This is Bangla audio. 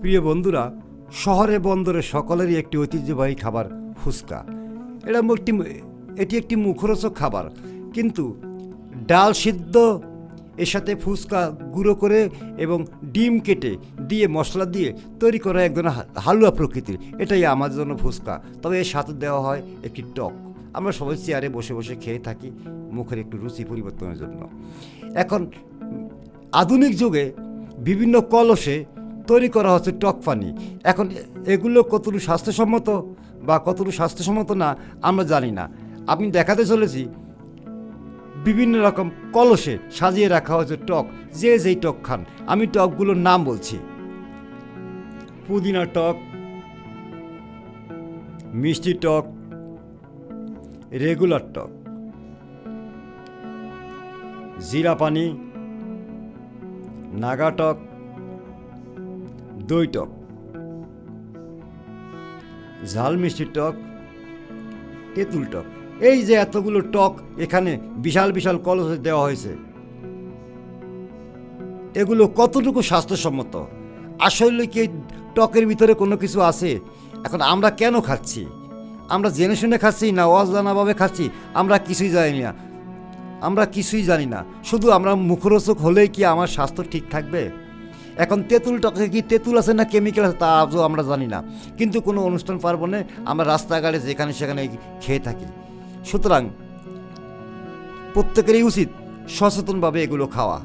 প্রিয় বন্ধুরা, শহরে বন্দরে সকলেরই একটি ঐতিহ্যবাহী খাবার ফুচকা। এটা একটি এটি একটি মুখরোচক খাবার। কিন্তু ডাল সিদ্ধ, এর সাথে ফুচকা গুঁড়ো করে এবং ডিম কেটে দিয়ে মশলা দিয়ে তৈরি করা একজন হালুয়া প্রকৃতির। এটাই আমার জন্য ফুচকা। তবে এর সাথে দেওয়া হয় একটি টক। আমরা সবাই চেয়ারে বসে বসে খেয়ে থাকি মুখের একটু রুচি পরিবর্তনের জন্য। এখন আধুনিক যুগে বিভিন্ন কলসে তৈরি করা হচ্ছে টক পানি এখন এগুলো কতটুকু স্বাস্থ্যসম্মত বা কতটুকু স্বাস্থ্যসম্মত না, আমরা জানি না। আমি দেখাতে চলেছি বিভিন্ন রকম কলসে সাজিয়ে রাখা হয়েছে টক, যে যেই টক খান। আমি টকগুলোর নাম বলছি। পুদিনা টক, মিষ্টি টক, রেগুলার টক, জিরা পানি, নাগা টক দই টক। ঝাল মিষ্টি টক, তেঁতুল টক। এই যে এতগুলো টক এখানে বিশাল বিশাল কলসে দেওয়া হয়েছে। এগুলো কতটুকু স্বাস্থ্যসম্মত? আসলে কি টকের ভিতরে কোনো কিছু আছে? এখন আমরা কেন খাচ্ছি? আমরা জেনে শুনে খাচ্ছি না অজানাভাবে খাচ্ছি? আমরা কিছুই জানি না। আমরা কিছুই জানি না। শুধু আমরা মুখরোচক হলেই কি আমার স্বাস্থ্য ঠিক থাকবে? এখন তেঁতুল টকে কি তেঁতুল আছে না কেমিক্যাল আছে তা আজও আমরা জানি না। কিন্তু কোনো অনুষ্ঠান পার্বণে আমরা রাস্তাঘাটে যেখানে সেখানে খেয়ে থাকি। সুতরাং প্রত্যেকেরই উচিত সচেতনভাবে এগুলো খাওয়া।